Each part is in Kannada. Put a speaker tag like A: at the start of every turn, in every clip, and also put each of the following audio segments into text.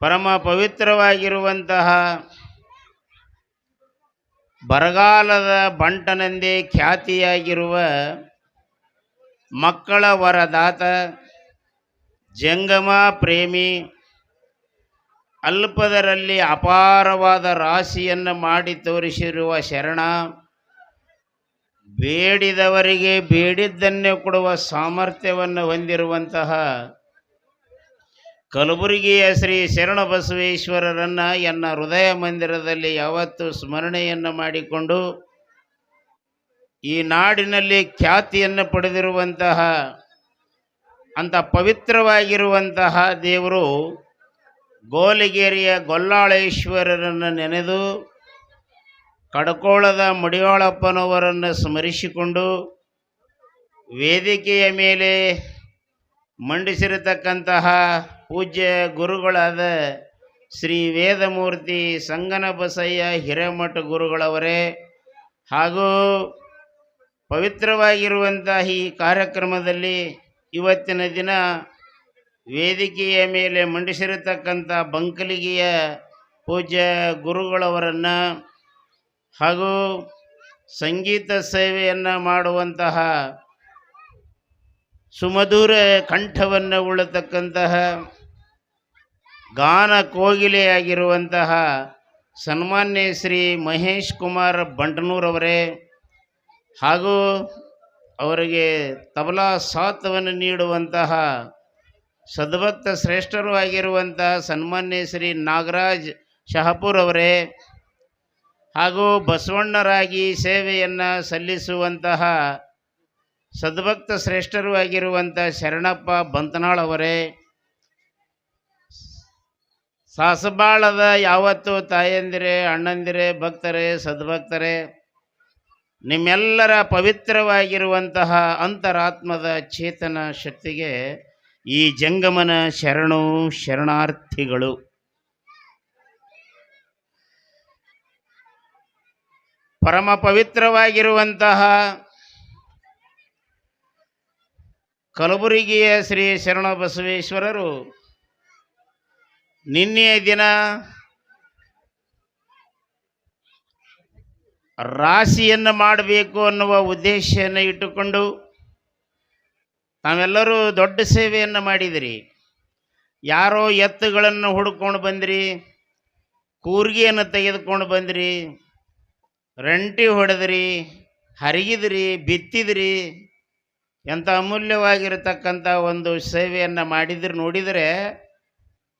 A: ಪರಮ ಪವಿತ್ರವಾಗಿರುವಂತಹ ಬರಗಾಲದ ಬಂಟನೆಂದೇ ಖ್ಯಾತಿಯಾಗಿರುವ ಮಕ್ಕಳ ವರದಾತ ಜಂಗಮ ಪ್ರೇಮಿ ಅಲ್ಪದರಲ್ಲಿ ಅಪಾರವಾದ ರಾಶಿಯನ್ನು ಮಾಡಿ ತೋರಿಸಿರುವ ಶರಣ ಬೇಡಿದವರಿಗೆ ಬೇಡಿದ್ದನ್ನೇ ಕೊಡುವ ಸಾಮರ್ಥ್ಯವನ್ನು ಹೊಂದಿರುವಂತಹ ಕಲಬುರಗಿಯ ಶ್ರೀ ಶರಣ ಬಸವೇಶ್ವರರನ್ನು ಎನ್ನ ಹೃದಯ ಮಂದಿರದಲ್ಲಿ ಯಾವತ್ತು ಸ್ಮರಣೆಯನ್ನು ಮಾಡಿಕೊಂಡು ಈ ನಾಡಿನಲ್ಲಿ ಖ್ಯಾತಿಯನ್ನು ಪಡೆದಿರುವಂತಹ ಅಂಥ ಪವಿತ್ರವಾಗಿರುವಂತಹ ದೇವರು ಗೋಲಿಗೇರಿಯ ಗೊಲ್ಲಾಳೇಶ್ವರರನ್ನು ನೆನೆದು ಕಡಕೋಳದ ಮಡಿಯಾಳಪ್ಪನವರನ್ನು ಸ್ಮರಿಸಿಕೊಂಡು ವೇದಿಕೆಯ ಮೇಲೆ ಮಂಡಿಸಿರತಕ್ಕಂತಹ ಪೂಜ್ಯ ಗುರುಗಳಾದ ಶ್ರೀ ವೇದಮೂರ್ತಿ ಸಂಗನ ಬಸಯ್ಯ ಹಿರೇಮಠ ಗುರುಗಳವರೇ, ಹಾಗೂ ಪವಿತ್ರವಾಗಿರುವಂತಹ ಈ ಕಾರ್ಯಕ್ರಮದಲ್ಲಿ ಇವತ್ತಿನ ದಿನ ವೇದಿಕೆಯ ಮೇಲೆ ಮಂಡಿಸಿರತಕ್ಕಂಥ ಬಂಕಲಿಗೆಯ ಪೂಜ್ಯ ಗುರುಗಳವರನ್ನು ಹಾಗೂ ಸಂಗೀತ ಸೇವೆಯನ್ನು ಮಾಡುವಂತಹ ಸುಮಧುರ ಕಂಠವನ್ನು ಉಳ್ಳತಕ್ಕಂತಹ ಗಾನ ಕೋಗಿಲೆಯಾಗಿರುವಂತಹ ಸನ್ಮಾನ್ಯ ಶ್ರೀ ಮಹೇಶ್ ಕುಮಾರ್ ಬಂಟನೂರವರೇ ಹಾಗೂ ಅವರಿಗೆ ತಬಲಾ ಸಾಥವನ್ನು ನೀಡುವಂತಹ ಸದ್ಭಕ್ತ ಶ್ರೇಷ್ಠರು ಆಗಿರುವಂತಹ ಸನ್ಮಾನ್ಯ ಶ್ರೀ ನಾಗರಾಜ್ ಶಹಪುರ್ ಅವರೇ ಹಾಗೂ ಬಸವಣ್ಣರಾಗಿ ಸೇವೆಯನ್ನು ಸಲ್ಲಿಸುವಂತಹ ಸದ್ಭಕ್ತ ಶ್ರೇಷ್ಠರು ಆಗಿರುವಂಥ ಶರಣಪ್ಪ ಬಂತನಾಳ್ ಅವರೇ. ಸಾಸಬಾಳದ ಯಾವತ್ತು ತಾಯಂದಿರೇ, ಅಣ್ಣಂದಿರೆ, ಭಕ್ತರೇ, ಸದ್ಭಕ್ತರೇ, ನಿಮ್ಮೆಲ್ಲರ ಪವಿತ್ರವಾಗಿರುವಂತಹ ಅಂತರಾತ್ಮದ ಚೇತನ ಶಕ್ತಿಗೆ ಈ ಜಂಗಮನ ಶರಣು ಶರಣಾರ್ಥಿಗಳು. ಪರಮ ಪವಿತ್ರವಾಗಿರುವಂತಹ ಕಲಬುರಗಿಯ ಶ್ರೀ ಶರಣ ಬಸವೇಶ್ವರರು ನಿನ್ನೆಯ ದಿನ ರಾಶಿಯನ್ನು ಮಾಡಬೇಕು ಅನ್ನುವ ಉದ್ದೇಶವನ್ನು ಇಟ್ಟುಕೊಂಡು ತಾವೆಲ್ಲರೂ ದೊಡ್ಡ ಸೇವೆಯನ್ನು ಮಾಡಿದಿರಿ. ಯಾರೋ ಎತ್ತುಗಳನ್ನು ಹುಡ್ಕೊಂಡು ಬಂದಿರಿ, ಕೂರ್ಗಿಯನ್ನು ತೆಗೆದುಕೊಂಡು ಬಂದಿರಿ, ರಂಟಿ ಹೊಡೆದ್ರಿ, ಹರಿಗಿದ್ರಿ, ಬಿತ್ತಿದ್ರಿ, ಎಂಥ ಅಮೂಲ್ಯವಾಗಿರತಕ್ಕಂಥ ಒಂದು ಸೇವೆಯನ್ನು ಮಾಡಿದ್ರೆ ನೋಡಿದರೆ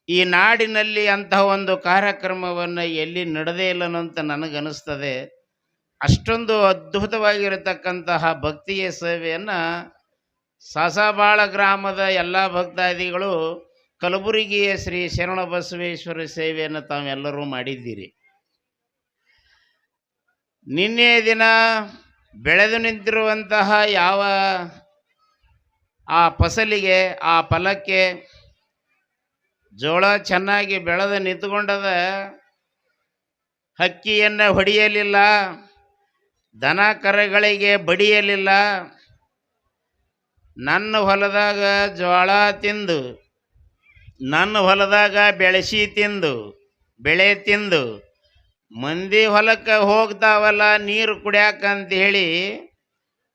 A: ಈ ನಾಡಿನಲ್ಲಿ ಅಂತಹ ಒಂದು ಕಾರ್ಯಕ್ರಮವನ್ನು ಎಲ್ಲಿ ನಡೆದೇ ಇಲ್ಲನಂತ ಅಂತ ನನಗನ್ನಿಸ್ತದೆ ಅಷ್ಟೊಂದು ಅದ್ಭುತವಾಗಿರತಕ್ಕಂತಹ ಭಕ್ತಿಯ ಸೇವೆಯನ್ನು ಸಾಸಾಬಾಳ ಗ್ರಾಮದ ಎಲ್ಲ ಭಕ್ತಾದಿಗಳು ಕಲಬುರಗಿಯ ಶ್ರೀ ಶರಣ ಬಸವೇಶ್ವರ ಸೇವೆಯನ್ನು ತಾವೆಲ್ಲರೂ ಮಾಡಿದ್ದೀರಿ. ನಿನ್ನೆ ದಿನ ಬೆಳೆದು ನಿಂತಿರುವಂತಹ ಯಾವ ಆ ಫಸಲಿಗೆ, ಆ ಫಲಕ್ಕೆ ಜೋಳ ಚೆನ್ನಾಗಿ ಬೆಳೆದು ನಿಂತ್ಕೊಂಡದ, ಹಕ್ಕಿಯನ್ನು ಹೊಡೆಯಲಿಲ್ಲ, ದನ ಕರಗಳಿಗೆ ಬಡಿಯಲಿಲ್ಲ. ನನ್ನ ಹೊಲದಾಗ ಜೋಳ ತಿಂದು, ನನ್ನ ಹೊಲದಾಗ ಬೆಳೆಸಿ ತಿಂದು, ಬೆಳೆ ತಿಂದು, ಮಂದಿ ಹೊಲಕ್ಕೆ ಹೋಗ್ತಾವಲ್ಲ ನೀರು ಕುಡಿಯಾಕಂತ ಹೇಳಿ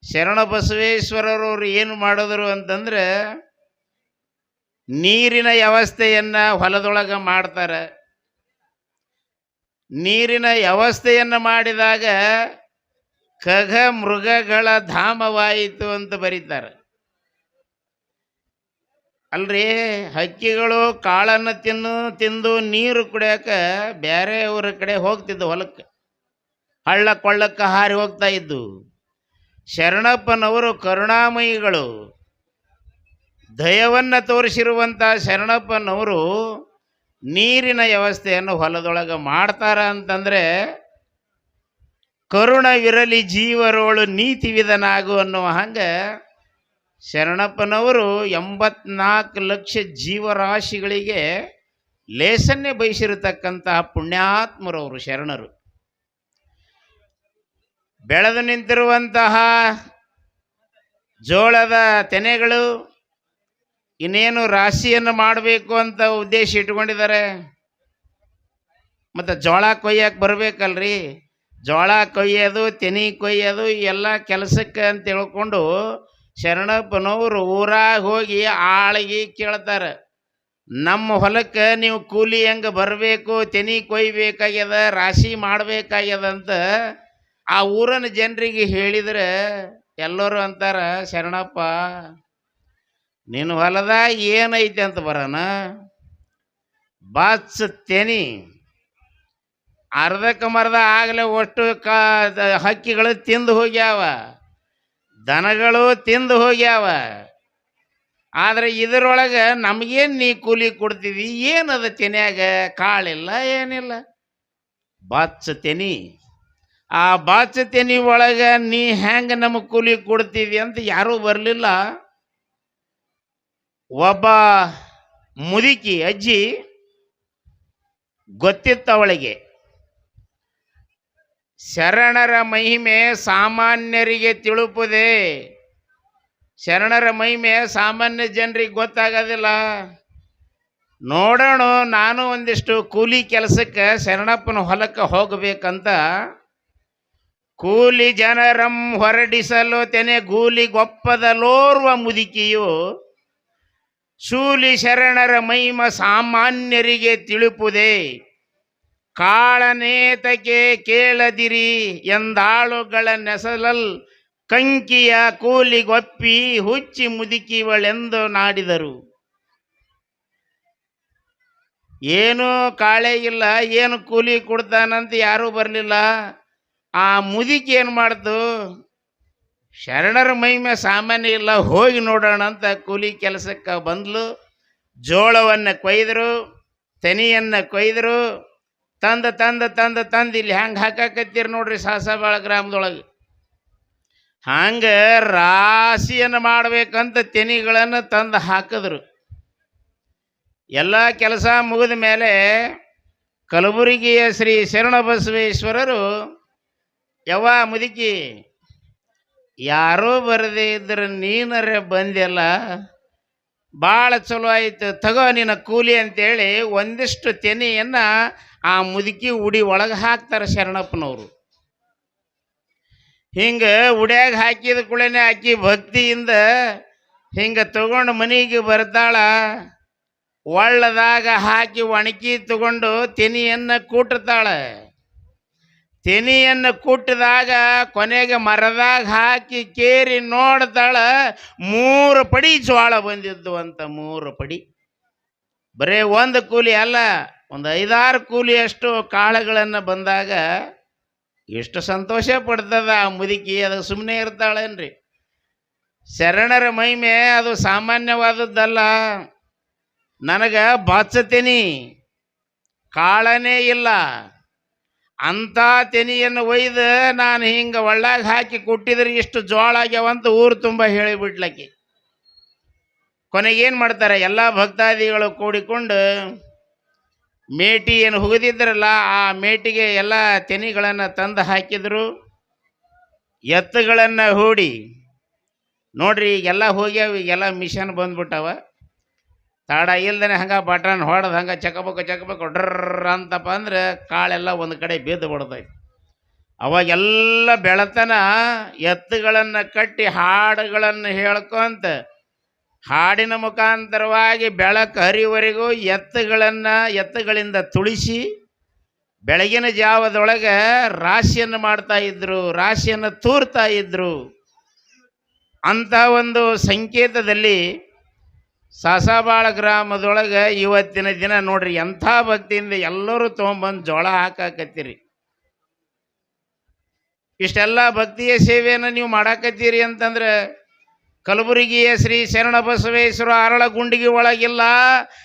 A: ಶರಣ ಬಸವೇಶ್ವರರವ್ರು ಏನು ಮಾಡಿದ್ರು ಅಂತಂದ್ರೆ ನೀರಿನ ವ್ಯವಸ್ಥೆಯನ್ನು ಹೊಲದೊಳಗೆ ಮಾಡ್ತಾರೆ. ನೀರಿನ ವ್ಯವಸ್ಥೆಯನ್ನು ಮಾಡಿದಾಗ ಖಗ ಮೃಗಗಳ ಧಾಮವಾಯಿತು ಅಂತ ಬರೀತಾರೆ. ಅಲ್ರಿ ಹಕ್ಕಿಗಳು ಕಾಳನ್ನು ತಿನ್ನು, ತಿಂದು ನೀರು ಕುಡಿಯೋಕೆ ಊರ ಕಡೆ ಹೋಗ್ತಿದ್ದು ಹೊಲಕ್ಕೆ. ಹಳ್ಳ ಕೊಳ್ಳಕ್ಕೆ ಹಾರಿ ಹೋಗ್ತಾ ಇದ್ದು. ಶರಣಪ್ಪನವರು ಕರುಣಾಮಯಿಗಳು ದಯವನ್ನು ತೋರಿಸಿರುವಂಥ ಶರಣಪ್ಪನವರು ನೀರಿನ ವ್ಯವಸ್ಥೆಯನ್ನು ಹೊಲದೊಳಗೆ ಮಾಡ್ತಾರ ಅಂತಂದರೆ ಕರುಣವಿರಲಿ ಜೀವರೋಳು ನೀತಿ ವಿಧನಾಗು ಅನ್ನುವ ಹಂಗೆ ಶರಣಪ್ಪನವರು ಎಂಬತ್ನಾಲ್ಕು ಲಕ್ಷ ಜೀವರಾಶಿಗಳಿಗೆ ಲೇಸನ್ನೇ ಬಯಸಿರತಕ್ಕಂತಹ ಪುಣ್ಯಾತ್ಮರವರು ಶರಣರು. ಬೆಳೆದು ನಿಂತಿರುವಂತಹ ಜೋಳದ ತೆನೆಗಳು ಇನ್ನೇನು ರಾಶಿಯನ್ನು ಮಾಡಬೇಕು ಅಂತ ಉದ್ದೇಶ ಇಟ್ಕೊಂಡಿದ್ದಾರೆ ಮತ್ತು ಜೋಳ ಕೊಯ್ಯಕ್ಕೆ ಬರಬೇಕಲ್ರಿ. ಜೋಳ ಕೊಯ್ಯೋದು, ತೆನಿ ಕೊಯ್ಯೋದು, ಎಲ್ಲ ಕೆಲಸಕ್ಕೆ ಅಂತ ತಿಳ್ಕೊಂಡು ಶರಣಪ್ಪನವರು ಊರಾಗ ಹೋಗಿ ಆಳಿಗೆ ಕೇಳ್ತಾರೆ. ನಮ್ಮ ಹೊಲಕ್ಕೆ ನೀವು ಕೂಲಿ ಹೆಂಗೆ ಬರಬೇಕು, ತೆನಿ ಕೊಯ್ಬೇಕಾಗ್ಯದ, ರಾಶಿ ಮಾಡಬೇಕಾಗ್ಯದ ಅಂತ ಆ ಊರಿನ ಜನರಿಗೆ ಹೇಳಿದ್ರೆ ಎಲ್ಲರೂ ಅಂತಾರೆ, ಶರಣಪ್ಪ ನಿನ್ನ ಹೊಲದಾಗ ಏನೈತೆ ಅಂತ ಬರೋಣ? ಬಾಚ್ ತೆನಿ. ಅರ್ಧಕ್ಕೆ ಮರ್ಧ ಆಗಲೇ ಒಟ್ಟು ಕ ಹಕ್ಕಿಗಳು ತಿಂದು ಹೋಗ್ಯಾವ. ದನಗಳು ತಿಂದು ಹೋಗ್ಯಾವ. ಆದ್ರೆ ಇದರೊಳಗೆ ನಮಗೇನು ನೀ ಕೂಲಿ ಕೊಡ್ತೀವಿ ಏನದ ತೆನ್ಯಾಗ? ಕಾಳಿಲ್ಲ, ಏನಿಲ್ಲ. ಬಾಚ್ ತೆನಿ. ಆ ಬಾಚ್ ತೆನಿ ಒಳಗೆ ನೀ ಹೆಂಗೆ ನಮಗೆ ಕೂಲಿ ಕೊಡ್ತೀವಿ ಅಂತ ಯಾರೂ ಬರಲಿಲ್ಲ. ಒಬ್ಬ ಮುದುಕಿ ಅಜ್ಜಿ ಗೊತ್ತಿತ್ತು ಅವಳಿಗೆ. ಶರಣರ ಮಹಿಮೆ ಸಾಮಾನ್ಯರಿಗೆ ತಿಳುಪದೆ. ಶರಣರ ಮಹಿಮೆ ಸಾಮಾನ್ಯ ಜನರಿಗೆ ಗೊತ್ತಾಗೋದಿಲ್ಲ. ನೋಡೋಣ, ನಾನು ಒಂದಿಷ್ಟು ಕೂಲಿ ಕೆಲಸಕ್ಕೆ ಶರಣಪ್ಪನ ಹೊಲಕ್ಕೆ ಹೋಗಬೇಕಂತ ಕೂಲಿ ಜನರಂ ಹೊರಡಿಸಲು ತೆನೆ ಗೂಲಿಗೊಪ್ಪದಲೋರ್ವ ಮುದುಕಿಯು ಶೂಲಿ ಶರಣರ ಮಹಿಮ ಸಾಮಾನ್ಯರಿಗೆ ತಿಳುಪುದೆ. ಕಾಳನೇತಕೆ ಕೇಳದಿರಿ ಎಂದಾಳುಗಳ ನೆಸಲಲ್ ಕಂಕಿಯ ಕೂಲಿಗೊಪ್ಪಿ ಹುಚ್ಚಿ ಮುದುಕಿವಳೆಂದು ನಾಡಿದರು. ಏನು ಕಾಳೆ ಇಲ್ಲ, ಏನು ಕೂಲಿ ಕೊಡ್ತಾನಂತ ಯಾರೂ ಬರಲಿಲ್ಲ. ಆ ಮುದುಕಿ ಏನು ಮಾಡ್ತು ಶರಣರ ಮಹಿಮೆ ಸಾಮಾನ್ಯ ಇಲ್ಲ, ಹೋಗಿ ನೋಡೋಣ ಅಂತ ಕೂಲಿ ಕೆಲಸಕ್ಕೆ ಬಂದ್ಲು. ಜೋಳವನ್ನು ಕೊಯ್ದರು, ತೆನಿಯನ್ನು ಕೊಯ್ದರು. ತಂದ ತಂದ ತಂದ, ತಂದು ಇಲ್ಲಿ ಹ್ಯಾಂಗೆ ಹಾಕಾಕತ್ತೀರಿ ನೋಡ್ರಿ ಸಾಸಬಾಳ ಗ್ರಾಮದೊಳಗೆ. ಹಂಗೆ ರಾಶಿಯನ್ನು ಮಾಡಬೇಕಂತ ತೆನಿಗಳನ್ನು ತಂದು ಹಾಕಿದ್ರು. ಎಲ್ಲ ಕೆಲಸ ಮುಗಿದ ಮೇಲೆ ಕಲಬುರಗಿಯ ಶ್ರೀ ಶರಣ ಬಸವೇಶ್ವರರು ಯವ್ವ ಮುದುಕಿ ಯಾರೋ ಬರದೇ ಇದ್ರೆ ನೀನರೇ ಬಂದಿಲ್ಲ ಭಾಳ ಚಲೋ ಆಯಿತು. ತಗೋ ನಿನ್ನ ಕೂಲಿ ಅಂತೇಳಿ ಒಂದಿಷ್ಟು ತೆನೆಯನ್ನು ಆ ಮುದುಕಿ ಉಡಿ ಒಳಗೆ ಹಾಕ್ತಾರೆ ಶರಣಪ್ಪನವರು. ಹಿಂಗೆ ಉಡ್ಯಾಗ ಹಾಕಿದ ಕೂಡಲೇ ಆಕಿ ಭಕ್ತಿಯಿಂದ ಹಿಂಗೆ ತಗೊಂಡು ಮನೆಗೆ ಬರ್ತಾಳ. ಒಳ್ಳದಾಗ ಹಾಕಿ ಒಣಕಿ ತಗೊಂಡು ತೆನೆಯನ್ನು ಕೂಟ್ತಾಳೆ. ತೆನಿಯನ್ನು ಕುಟ್ಟಿದಾಗ, ಕೊನೆಗೆ ಮರದಾಗ ಹಾಕಿ ಕೇರಿ ನೋಡ್ತಾಳ ಮೂರು ಪಡಿ ಜೋಳ ಬಂದಿದ್ದು ಅಂತ ಮೂರು ಪಡಿ. ಬರೇ ಒಂದು ಕೂಲಿ ಅಲ್ಲ, ಒಂದು ಐದಾರು ಕೂಲಿಯಷ್ಟು ಕಾಳುಗಳನ್ನು ಬಂದಾಗ ಎಷ್ಟು ಸಂತೋಷ ಪಡ್ತದ ಆ ಮುದುಕಿ, ಅದು ಸುಮ್ಮನೆ ಇರ್ತಾಳೇನ್ರಿ. ಶರಣರ ಮಹಿಮೆ ಅದು ಸಾಮಾನ್ಯವಾದದ್ದಲ್ಲ. ನನಗೆ ಬಾಚತೇನಿ ಕಾಳನೇ ಇಲ್ಲ. ಅಂಥ ತೆನಿಯನ್ನು ಒಯ್ದು ನಾನು ಹಿಂಗೆ ಒಳ್ಳಾಗ ಹಾಕಿ ಕೊಟ್ಟಿದ್ರೆ ಇಷ್ಟು ಜೋಳ ಆಗ್ಯಾವಂತ ಊರು ತುಂಬ ಹೇಳಿಬಿಡ್ಲಕ್ಕಿ ಕೊನೆಗೇನು ಮಾಡ್ತಾರೆ? ಎಲ್ಲ ಭಕ್ತಾದಿಗಳು ಕೂಡಿಕೊಂಡು ಮೇಟಿ ಏನು ಹುಗಿದಿದ್ರಲ್ಲ, ಆ ಮೇಟಿಗೆ ಎಲ್ಲ ತೆನಿಗಳನ್ನು ತಂದು ಹಾಕಿದ್ರು. ಎತ್ತುಗಳನ್ನು ಹೂಡಿ. ನೋಡ್ರಿ, ಈಗೆಲ್ಲ ಹೋಗ್ಯಾವ, ಈಗೆಲ್ಲ ಮಿಷನ್ ಬಂದ್ಬಿಟ್ಟವ. ತಾಡ ಇಲ್ದೇ ಹಂಗೆ ಬಟನ್ ಹೊಡೆದು ಹಂಗೆ ಚಕಬೇಕು ಚಕಬೇಕು ಡ್ರರ್ ಅಂತಪ್ಪ ಅಂದ್ರೆ ಕಾಳೆಲ್ಲ ಒಂದು ಕಡೆ ಬಿದ್ದು ಬಿಡ್ತೈತಿ. ಅವಾಗೆಲ್ಲ ಬೆಳತನ ಎತ್ತುಗಳನ್ನು ಕಟ್ಟಿ ಹಾಡುಗಳನ್ನು ಹೇಳ್ಕೊಂತ ಹಾಡಿನ ಮುಖಾಂತರವಾಗಿ ಬೆಳಕು ಹರಿವರೆಗೂ ಎತ್ತುಗಳನ್ನು ಎತ್ತುಗಳಿಂದ ತುಳಿಸಿ ಬೆಳಗಿನ ಜಾವದೊಳಗೆ ರಾಶಿಯನ್ನು ಮಾಡ್ತಾ ಇದ್ರು, ರಾಶಿಯನ್ನು ತೂರ್ತಾ ಇದ್ರು. ಅಂಥ ಒಂದು ಸಂಕೇತದಲ್ಲಿ ಸಾಸಾಬಾಳ ಗ್ರಾಮದೊಳಗೆ ಇವತ್ತಿನ ದಿನ ನೋಡ್ರಿ, ಎಂಥ ಭಕ್ತಿಯಿಂದ ಎಲ್ಲರೂ ತೊಗೊಂಬಂದು ಜೋಳ ಹಾಕಾಕತ್ತೀರಿ. ಇಷ್ಟೆಲ್ಲ ಭಕ್ತಿಯ ಸೇವೆಯನ್ನು ನೀವು ಮಾಡಾಕತ್ತೀರಿ ಅಂತಂದ್ರೆ, ಕಲಬುರಗಿಯ ಶ್ರೀ ಶರಣ ಬಸವೇಶ್ವರ ಅರಳ ಗುಂಡಿಗೆ ಒಳಗಿಲ್ಲ,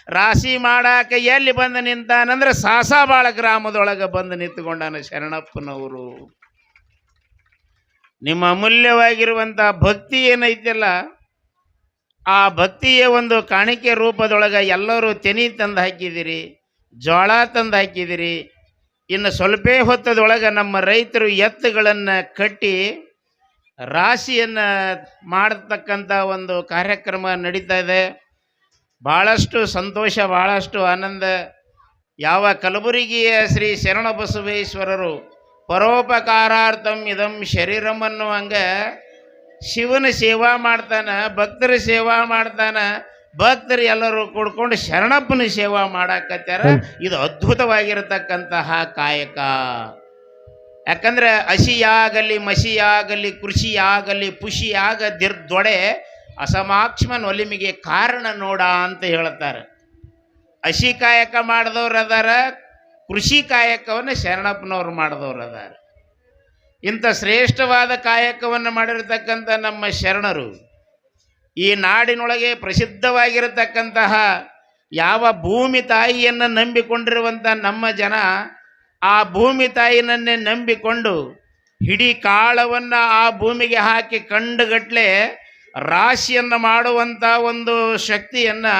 A: ರಾಶಿ ಮಾಡಾಕ ಎಲ್ಲಿ ಬಂದು ನಿಂತಾನಂದ್ರೆ ಸಾಸಾಬಾಳ ಗ್ರಾಮದೊಳಗೆ ಬಂದು ನಿಂತ್ಕೊಂಡಾನ ಶರಣಪ್ಪನವರು. ನಿಮ್ಮ ಅಮೂಲ್ಯವಾಗಿರುವಂಥ ಭಕ್ತಿ ಏನೈತಲ್ಲ ಆ ಭಕ್ತಿಯ ಒಂದು ಕಾಣಿಕೆ ರೂಪದೊಳಗೆ ಎಲ್ಲರೂ ತೆನಿ ತಂದು ಹಾಕಿದಿರಿ ಜೋಳ ತಂದು ಹಾಕಿದಿರಿ. ಇನ್ನು ಸ್ವಲ್ಪೇ ಹೊತ್ತದೊಳಗೆ ನಮ್ಮ ರೈತರು ಎತ್ತುಗಳನ್ನು ಕಟ್ಟಿ ರಾಶಿಯನ್ನು ಮಾಡತಕ್ಕಂಥ ಒಂದು ಕಾರ್ಯಕ್ರಮ ನಡೀತಾ ಇದೆ. ಭಾಳಷ್ಟು ಸಂತೋಷ ಭಾಳಷ್ಟು ಆನಂದ. ಯಾವ ಕಲಬುರಗಿಯ ಶ್ರೀ ಶರಣ ಬಸವೇಶ್ವರರು ಪರೋಪಕಾರಾರ್ಥಂ ಇದಂ ಶರೀರಂ ಅನ್ನುವಂಗ ಶಿವನ ಸೇವಾ ಮಾಡ್ತಾನ ಭಕ್ತರ ಸೇವಾ ಮಾಡ್ತಾನೆ ಭಕ್ತರು ಎಲ್ಲರೂ ಕೂಡ್ಕೊಂಡು ಶರಣಪ್ಪನ ಸೇವಾ ಮಾಡಾಕತ್ಯಾರ. ಇದು ಅದ್ಭುತವಾಗಿರತಕ್ಕಂತಹ ಕಾಯಕ. ಯಾಕಂದ್ರೆ ಹಸಿಯಾಗಲಿ ಮಸಿಯಾಗಲಿ ಕೃಷಿಯಾಗಲಿ ಪುಷಿಯಾಗದಿರ್ದೊಡೆ ಅಸಮಾಕ್ಷ್ಮನ್ ಒಲಿಮಿಗೆ ಕಾರಣ ನೋಡ ಅಂತ ಹೇಳ್ತಾರೆ. ಹಸಿ ಕಾಯಕ ಮಾಡಿದವ್ರು ಅದಾರ ಕೃಷಿ ಕಾಯಕವನ್ನು ಶರಣಪ್ಪನವ್ರು ಮಾಡಿದವ್ರು ಅದಾರ ಇಂಥ ಶ್ರೇಷ್ಠವಾದ ಕಾಯಕವನ್ನು ಮಾಡಿರತಕ್ಕಂಥ ನಮ್ಮ ಶರಣರು, ಈ ನಾಡಿನೊಳಗೆ ಪ್ರಸಿದ್ಧವಾಗಿರತಕ್ಕಂತಹ ಯಾವ ಭೂಮಿ ತಾಯಿಯನ್ನು ನಂಬಿಕೊಂಡಿರುವಂಥ ನಮ್ಮ ಜನ, ಆ ಭೂಮಿ ತಾಯಿನನ್ನೇ ನಂಬಿಕೊಂಡು ಹಿಡೀ ಕಾಳವನ್ನು ಆ ಭೂಮಿಗೆ ಹಾಕಿ ಕಂಡುಗಟ್ಲೆ ರಾಶಿಯನ್ನು ಮಾಡುವಂಥ ಒಂದು ಶಕ್ತಿಯನ್ನು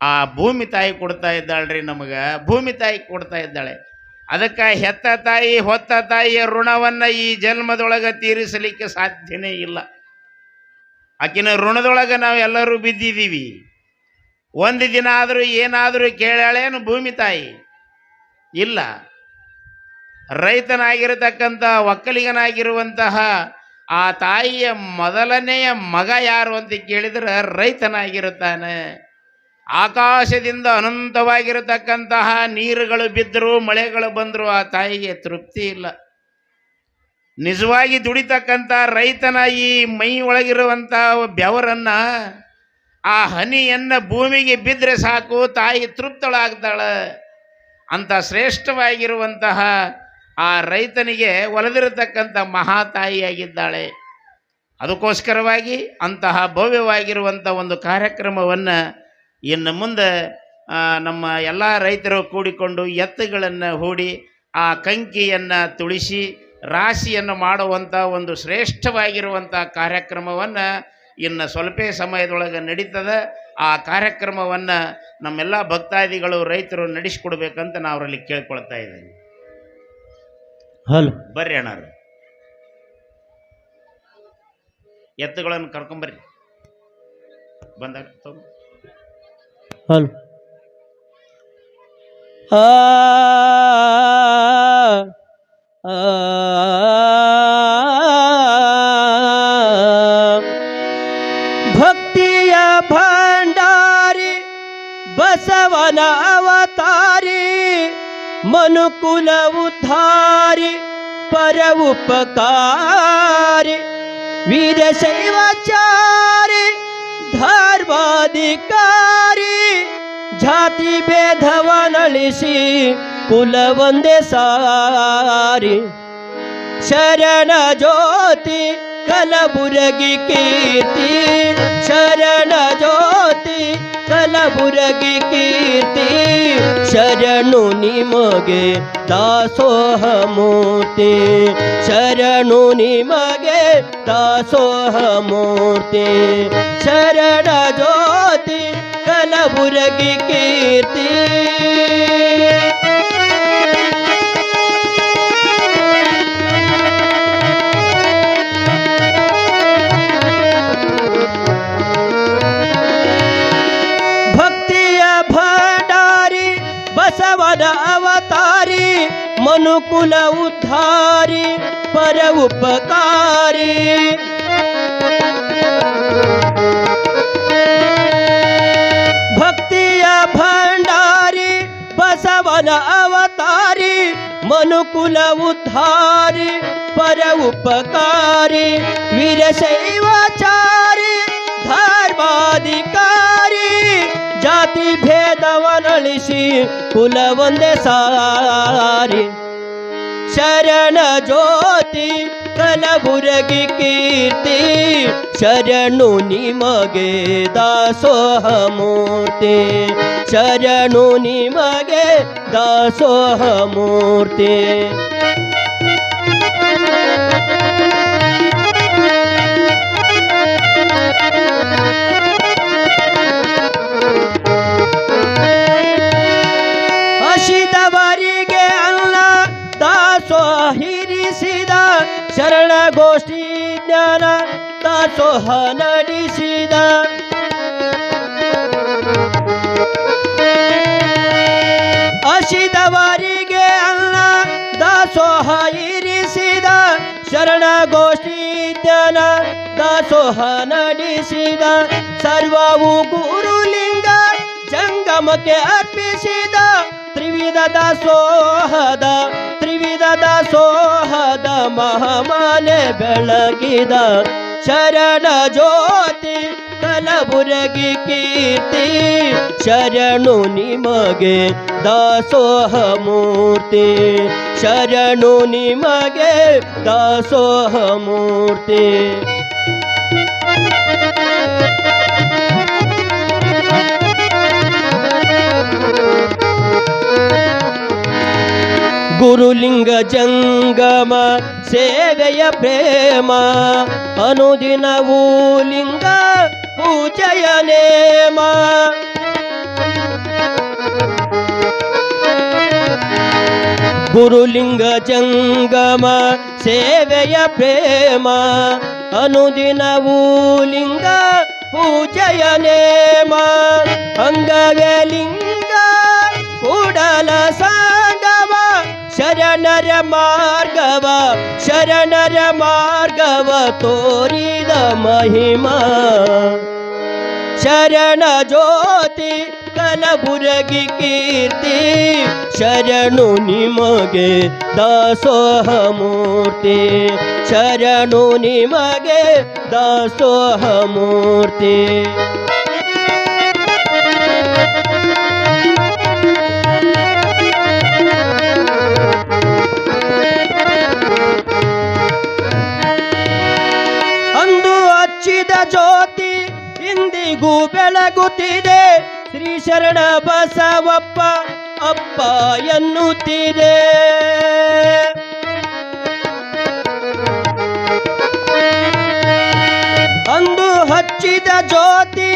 A: ಆ ಭೂಮಿ ತಾಯಿ ಕೊಡ್ತಾ ಇದ್ದಾಳ್ರಿ ನಮಗೆ. ಭೂಮಿ ತಾಯಿ ಕೊಡ್ತಾ ಇದ್ದಾಳೆ. ಅದಕ್ಕೆ ಹೆತ್ತ ತಾಯಿ, ಹೊತ್ತ ತಾಯಿಯ ಋಣವನ್ನು ಈ ಜನ್ಮದೊಳಗೆ ತೀರಿಸಲಿಕ್ಕೆ ಸಾಧ್ಯನೇ ಇಲ್ಲ. ಆಕಿನ ಋಣದೊಳಗೆ ನಾವು ಎಲ್ಲರೂ ಬಿದ್ದಿದ್ದೀವಿ. ಒಂದು ದಿನ ಆದರೂ ಏನಾದರೂ ಕೇಳಾಳೇನು ಭೂಮಿ ತಾಯಿ? ಇಲ್ಲ. ರೈತನಾಗಿರತಕ್ಕಂಥ ಒಕ್ಕಲಿಗನಾಗಿರುವಂತಹ ಆ ತಾಯಿಯ ಮೊದಲನೆಯ ಮಗ ಯಾರು ಅಂತ ಕೇಳಿದ್ರೆ ರೈತನಾಗಿರುತ್ತಾನೆ. ಆಕಾಶದಿಂದ ಅನಂತವಾಗಿರತಕ್ಕಂತಹ ನೀರುಗಳು ಬಿದ್ದರೂ ಮಳೆಗಳು ಬಂದರೂ ಆ ತಾಯಿಗೆ ತೃಪ್ತಿ ಇಲ್ಲ. ನಿಜವಾಗಿ ದುಡಿತಕ್ಕಂಥ ರೈತನ ಈ ಮೈ ಒಳಗಿರುವಂಥ ಬೆವರನ್ನ ಆ ಹನಿಯನ್ನ ಭೂಮಿಗೆ ಬಿದ್ದರೆ ಸಾಕು, ತಾಯಿ ತೃಪ್ತಳಾಗ್ತಾಳೆ. ಅಂತ ಶ್ರೇಷ್ಠವಾಗಿರುವಂತಹ ಆ ರೈತನಿಗೆ ಒಲಿದಿರತಕ್ಕಂಥ ಮಹಾತಾಯಿಯಾಗಿದ್ದಾಳೆ. ಅದಕ್ಕೋಸ್ಕರವಾಗಿ ಅಂತಹ ಭವ್ಯವಾಗಿರುವಂಥ ಒಂದು ಕಾರ್ಯಕ್ರಮವನ್ನು ಇನ್ನು ಮುಂದೆ ನಮ್ಮ ಎಲ್ಲ ರೈತರು ಕೂಡಿಕೊಂಡು ಎತ್ತುಗಳನ್ನು ಹೂಡಿ ಆ ಕಂಕಿಯನ್ನು ತುಳಿಸಿ ರಾಶಿಯನ್ನು ಮಾಡುವಂಥ ಒಂದು ಶ್ರೇಷ್ಠವಾಗಿರುವಂಥ ಕಾರ್ಯಕ್ರಮವನ್ನು ಇನ್ನು ಸ್ವಲ್ಪ ಸಮಯದೊಳಗೆ ನಡೀತದೆ. ಆ ಕಾರ್ಯಕ್ರಮವನ್ನು ನಮ್ಮೆಲ್ಲ ಭಕ್ತಾದಿಗಳು ರೈತರು ನಡೆಸಿಕೊಡ್ಬೇಕಂತ ನಾವು ಅವರಲ್ಲಿ ಕೇಳ್ಕೊಳ್ತಾ ಇದ್ದೀನಿ.
B: ಹಲೋ.
A: ಬರ್ರಿ ಅಣ್ಣರು ಎತ್ತುಗಳನ್ನು ಕರ್ಕೊಂಬರ್ರಿ. ಬಂದಾಗ ತಗೋ.
B: ಹಲೋ ಆ ಆ, ಭಕ್ತಿಯ ಭಂಡಾರಿ ಬಸವನ ಅವತಾರಿ ಮನುಕುಲ ಉದ್ಧಾರಿ ಪರ ಉಪಕಾರಿ ವೀರಶೈವಾಚಾರಿ ಧರ್ಮಾಧಿಕಾರಿ ಭೇದವನಳಿಸಿ ಕುಲ ಒಂದೇ ಸಾರಿ. ಶರಣ ಜ್ಯೋತಿ ಕಲಬುರಗಿ ಕೀರ್ತಿ. ಶರಣ ಜ್ಯೋತಿ ಕಲಬುರಗಿ ಕೀರ್ತಿ. ಶರಣು ನಿಮಗೆ ದಾಸೋಹ ಮೂರ್ತಿ ಶರಣು ನಿಮಗೆ ದಾಸೋಹ ಮೂರ್ತಿ ಶರಣ ಜ್ಯೋತಿ ಕಲಬುರಗಿ ಕೀರ್ತಿ ಭಕ್ತಿಯ ಭಂಡಾರಿ ಬಸವನ ಅವತಾರಿ ಮನುಕುಲ ಉದ್ಧಾರಿ ಪರ ಉಪಕಾರಿ ಭಂಡಾರಿ ಬಸವನ ಅವತಾರಿ ಮನುಕುಲ ಉದ್ಧಾರಿ ಪರ ಉಪಕಾರಿ ವೀರಶೈವಾಚಾರಿ ಧರ್ಮಾಧಿಕಾರಿ ಜಾತಿ ಭೇದವನಳಿಸಿ ಕುಲ ಒಂದೇ ಸಾರಿ. ಶರಣ ಜ್ಯೋತಿ ಕಲಬುರಗಿ ಕೀರ್ತಿ ಶರಣು ನಿಮಗೆ ದಾಸೋಹ ಮೂರ್ತಿ ಶರಣು ನಿಮಗೆ ದಾಸೋಹ ಮೂರ್ತಿ ಗೋಷ್ಠಿ ಜ್ಞಾನ ದಾಸೋಹ ನಡೆಸಿದ. ಹಸಿದವರಿಗೆ ಅಲ್ಲ, ದಾಸೋಹ ಇರಿಸಿದ. ಶರಣ ಗೋಷ್ಠಿ ಜ್ಞಾನ ದಾಸೋಹ ನಡೆಸಿದ. ಸರ್ವವು ಗುರುಲಿಂಗ, ಜಂಗಮಕ್ಕೆ ಅರ್ಪಿಸಿದ. ತ್ರಿವಿಧ ದಾಸೋಹದ ತ್ರಿವಿಧ ದಾಸೋಹದ ಮಹಾಮಾಲೆ ಬೆಳಗಿದ. ಶರಣ ಜ್ಯೋತಿ ಕಲಬುರಗಿ ಕೀರ್ತಿ, ಶರಣು ನಿಮಗೆ ದಾಸೋಹ ಮೂರ್ತಿ. ಶರಣು ನಿಮಗೆ ದಾಸೋಹ ಮೂರ್ತಿ. ಗುರುಲಿಂಗ ಜಂಗಮ ಸೇವೆಯ ಪ್ರೇಮ ಅನುದಿನವೂ ಲಿಂಗ ಪೂಜೆಯ ನೇಮ ಗುರುಲಿಂಗ ಜಂಗಮ ಸೇವೆಯ ಪ್ರೇಮ ಅನುದಿನವೂ ಲಿಂಗ ಪೂಜೆಯ ನೇಮ ಅಂಗವೇ ಲಿಂಗ ಕೂಡಲ ಸಂಗಮ ಶರಣರ ಮಾರ್ಗವ ಶರಣರ ಮಾರ್ಗವ ತೋರಿದ ಮಹಿಮಾ. ಶರಣ ಜ್ಯೋತಿ ಕಲಬುರಗಿ ಕೀರ್ತಿ, ಶರಣು ನಿಮಗೆ ದಾಸೋಹ ಮೂರ್ತಿ ಶರಣು ನಿಮಗೆ ದಾಸೋಹ ಮೂರ್ತಿ ಇಂದಿಗೂ ಬೆಳಗುತ್ತಿದೆ. ಶ್ರೀ ಶರಣ ಬಸವಪ್ಪ ಅಪ್ಪ ಎನ್ನುತ್ತಿದೆ. ಅಂದು ಹಚ್ಚಿದ ಜ್ಯೋತಿ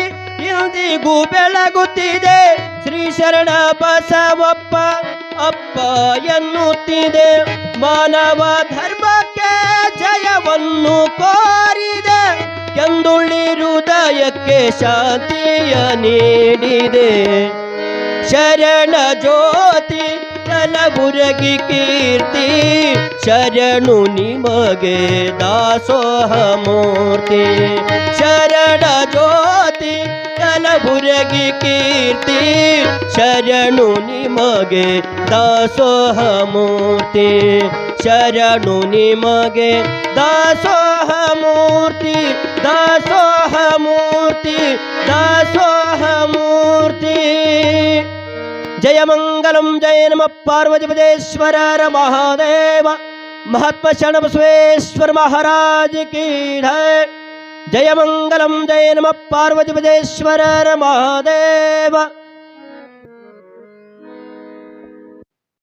B: ಇಂದಿಗೂ ಬೆಳಗುತ್ತಿದೆ. ಶ್ರೀ ಶರಣ ಬಸವಪ್ಪ ಅಪ್ಪ ಎನ್ನುತ್ತಿದೆ. ಮಾನವ ಧರ್ಮಕ್ಕೆ ಜಯವನ್ನು ಕೋರಿದೆ. ಕೆಂದುಳ್ಳಿ ಹೃದಯಕ್ಕೆ ಶಾಂತಿಯ ನೀಡಿದೆ. ಶರಣ ಜ್ಯೋತಿ ಕಲಬುರಗಿ ಕೀರ್ತಿ ಶರಣು ನಿಮಗೆ ದಾಸೋಹ ಮೂರ್ತಿ. ಶರಣ ಜ್ಯೋತಿ ಕಲಬುರಗಿ ಕೀರ್ತಿ ಶರಣು ನಿಮಗೆ ದಾಸೋಹ ಮೂರ್ತಿ ಶರಣು ನಿಮಗೆ ದಾಸೋಹ ಮೂರ್ತಿ ದಾಸೋಹ ಮೂರ್ತಿ ದಾಸೋಹ ಮೂರ್ತಿ ಜಯ ಮಂಗಲಂ ಜಯ ನಮ ಪಾರ್ವತಿ ಪದೇಶ್ವರ ಮಹಾದೇವ ಮಹಾತ್ಮ ಶರಣ ಬಸವೇಶ್ವರ ಮಹಾರಾಜ ಕೀ ಜಯ ಜಯ జయమంగళం జయ నమ పార్వతిపదేశ్వర మహాదేవ